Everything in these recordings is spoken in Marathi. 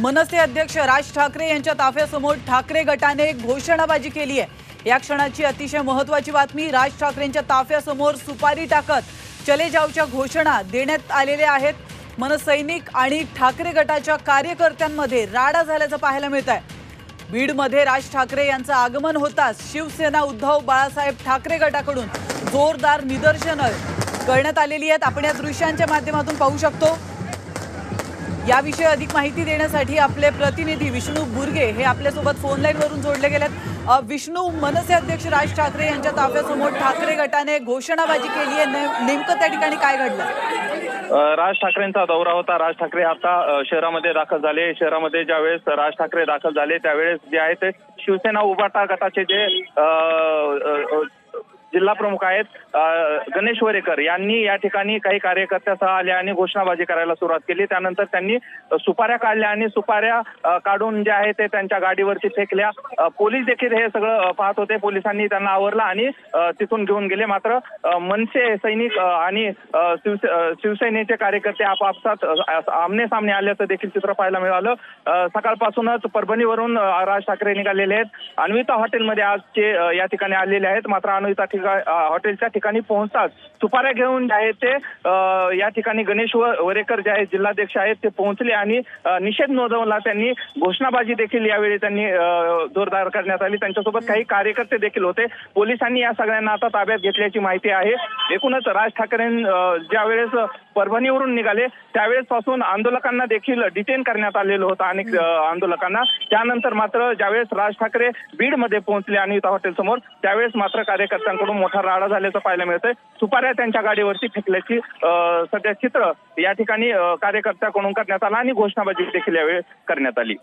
मनसे अध्यक्ष राज ठाकरे यांच्या ताफ्यासमोर ठाकरे गटाने एक घोषणाबाजी केली आहे. या क्षणाची अतिशय महत्वाची बातमी राज ठाकरेंच्या ताफ्यासमोर सुपारी टाकत चले जावच्या घोषणा देण्यात आलेल्या आहेत. मनसैनिक आणि ठाकरे गटाच्या कार्यकर्त्यांमध्ये राडा झाल्याचं पाहायला मिळत आहे बीडमध्ये राज ठाकरे यांचं आगमन होताच शिवसेना उद्धव बाळासाहेब ठाकरे गटाकडून जोरदार निदर्शनं करण्यात आलेली आहेत. आपण या दृश्यांच्या माध्यमातून पाहू शकतो. याविषयी अधिक माहिती देण्यासाठी आपले प्रतिनिधी विष्णू बुर्गे हे आपल्यासोबत फोन जोडले गेलेत. विष्णू मनसे अध्यक्ष राज ठाकरे यांच्या ताफ्यासमोर ठाकरे गटाने घोषणाबाजी केली आहे. नेमकं त्या ठिकाणी काय घडलं? राज ठाकरेंचा दौरा होता. राज ठाकरे आता शहरामध्ये दाखल झाले. शहरामध्ये ज्यावेळेस राज ठाकरे दाखल झाले त्यावेळेस जे आहे ते शिवसेना उभाटा गटाचे जे जिल्हा प्रमुख आहेत गणेश वरेकर यांनी या ठिकाणी काही कार्यकर्त्यासह आले आणि घोषणाबाजी करायला सुरुवात केली. त्यानंतर त्यांनी सुपाऱ्या काढल्या आणि सुपाऱ्या काढून जे आहे ते त्यांच्या गाडीवरती फेकल्या. पोलीस देखील हे सगळं पाहत होते. पोलिसांनी त्यांना आवरलं आणि तिथून घेऊन गेले. मात्र मनसे सैनिक आणि शिवसेनेचे कार्यकर्ते आपापसात आमने सामने आल्याचं देखील चित्र पाहायला मिळालं. सकाळपासूनच परभणीवरून राज ठाकरे निघालेले आहेत. अन्विता हॉटेलमध्ये आजचे या ठिकाणी आलेले आहेत. मात्र अन्विता ठिका हॉटेलच्या ठिकाणी पोहोचतात सुपाऱ्या घेऊन जे आहे ते या ठिकाणी गणेश व- वरेकर जे आहेत जिल्हाध्यक्ष आहेत ते पोहोचले आणि निषेध नोंदवला. त्यांनी घोषणाबाजी देखील यावेळी त्यांनी जोरदार करण्यात आली. त्यांच्यासोबत काही कार्यकर्ते देखील होते. पोलिसांनी या सगळ्यांना आता ताब्यात घेतल्याची माहिती आहे. एकूणच राज ठाकरे ज्यावेळेस परभणीवरून निघाले. त्यावेळेस पासून आंदोलकांना देखील डिटेन करण्यात आलेलं होतं अनेक आंदोलकांना. त्यानंतर मात्र ज्यावेळेस राज ठाकरे बीडमध्ये पोहोचले आणि हॉटेल समोर त्यावेळेस मात्र कार्यकर्त्यांकडून मोठा राडा झाल्याचं पाहायला मिळतंय. सुपाऱ्या त्यांच्या गाडीवरती फेकल्याची सध्या चित्र या ठिकाणी कार्यकर्त्याकडून करण्यात आला आणि घोषणाबाजी देखील यावेळी करण्यात आली.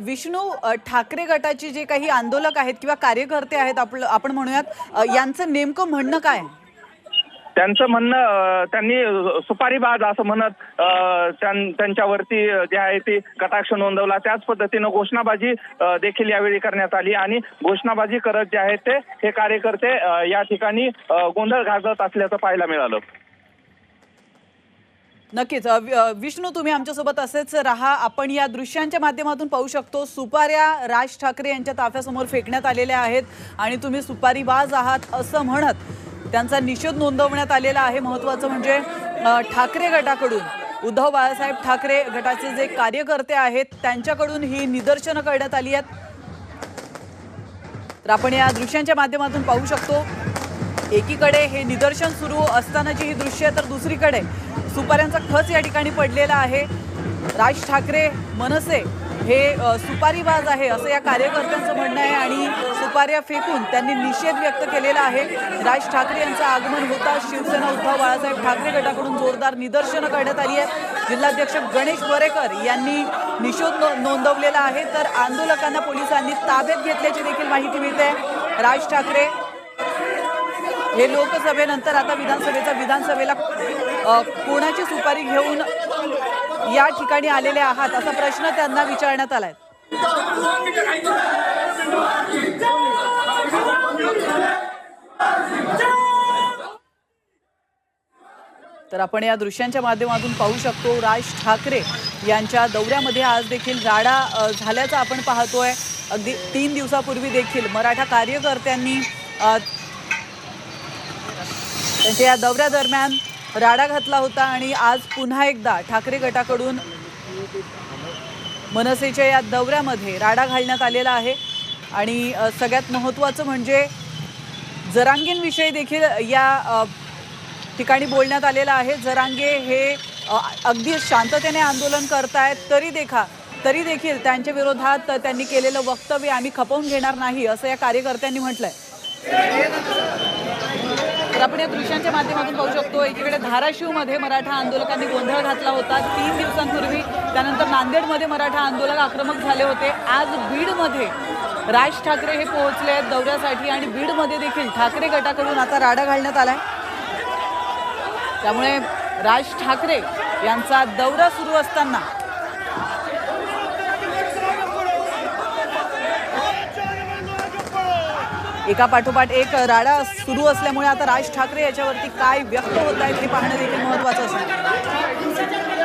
विष्णू ठाकरे गटाचे जे काही आंदोलक आहेत किंवा कार्यकर्ते आहेत आपलं आपण म्हणूयात यांचं नेमकं म्हणणं काय आहे? त्यांचं म्हणणं त्यांनी सुपारीबाज असं म्हणत त्यांच्यावरती जे आहे ते कटाक्ष नोंदवला. त्याच पद्धतीनं घोषणाबाजी देखील यावेळी करण्यात आली. आणि घोषणाबाजी करत जे आहेत ते हे कार्यकर्ते या ठिकाणी गोंधळ घालत असल्याचं पाहायला मिळालं. नक्कीच. विष्णू तुम्ही आमच्यासोबत असेच राहा. आपण या दृश्यांच्या माध्यमातून पाहू शकतो सुपाऱ्या राज ठाकरे यांच्या ताफ्यासमोर फेकण्यात आलेल्या आहेत आणि तुम्ही सुपारीबाज आहात असं म्हणत त्यांचा निषेध नोंदवण्यात आलेला आहे. महत्त्वाचं म्हणजे ठाकरे गटाकडून उद्धव बाळासाहेब ठाकरे गटाचे जे कार्यकर्ते आहेत त्यांच्याकडून ही निदर्शनं करण्यात आली आहेत. तर आपण या दृश्यांच्या माध्यमातून पाहू शकतो एकीकडे हे निदर्शन सुरू असतानाची ही दृश्य तर दुसरीकडे सुपाऱ्यांचा खच या ठिकाणी पडलेला आहे. राज ठाकरे मनसे हे अ, सुपारीबाज आहे असं या कार्यकर्त्यांचं म्हणणं आहे आणि सुपाऱ्या फेकून त्यांनी निषेध व्यक्त केलेला आहे. राज ठाकरे यांचं आगमन होता शिवसेना उद्धव बाळासाहेब ठाकरे गटाकडून जोरदार निदर्शनं करण्यात आली आहेत. जिल्हाध्यक्ष गणेश वरेकर यांनी निषेध नोंदवलेला आहे. तर आंदोलकांना पोलिसांनी ताब्यात घेतल्याची देखील माहिती मिळते. राज ठाकरे हे लोकसभेनंतर आता विधानसभेचा विधानसभेला कोणाची सुपारी घेऊन या ठिकाणी आलेले आहात असा प्रश्न त्यांना विचारण्यात आलाय. तर आपण या दृश्यांच्या माध्यमातून पाहू शकतो राज ठाकरे यांच्या दौऱ्यामध्ये आज देखील राडा झाल्याचा झाल्याचं आपण पाहतोय. अगदी तीन दिवसापूर्वी देखील मराठा कार्यकर्त्यांनी त्यांच्या या दौऱ्यादरम्यान राडा घातला होता आणि आज पुन्हा एकदा ठाकरे गटाकडून मनसेच्या या दौऱ्यामध्ये राडा घालण्यात आलेला आहे. आणि सगळ्यात महत्त्वाचं म्हणजे जरांगींविषयी देखील या ठिकाणी बोलण्यात आलेलं आहे. जरांगे हे अगदी शांततेने आंदोलन करतायत तरी देखा तरी देखील त्यांच्या विरोधात त्यांनी केलेलं वक्तव्य आम्ही खपवून घेणार नाही असं या कार्यकर्त्यांनी म्हटलंय. तर आपण या दृश्यांच्या माध्यमातून पाहू शकतो एकीकडे धाराशिवमध्ये मराठा आंदोलकांनी गोंधळ घातला होता. तीन दिवसांपूर्वी त्यानंतर नांदेडमध्ये मराठा आंदोलक आक्रमक झाले होते. आज बीडमध्ये राज ठाकरे हे पोहोचले आहेत दौऱ्यासाठी आणि बीडमध्ये देखील ठाकरे गटाकडून आता राडा घालण्यात आलाय. त्यामुळे राज ठाकरे यांचा दौरा सुरू असताना एका पाठोपाठ एक राडा सुरू असल्यामुळे आता राज ठाकरे याच्यावरती काय व्यक्त होत आहेत हे पाहणं देखील महत्वाचं असेल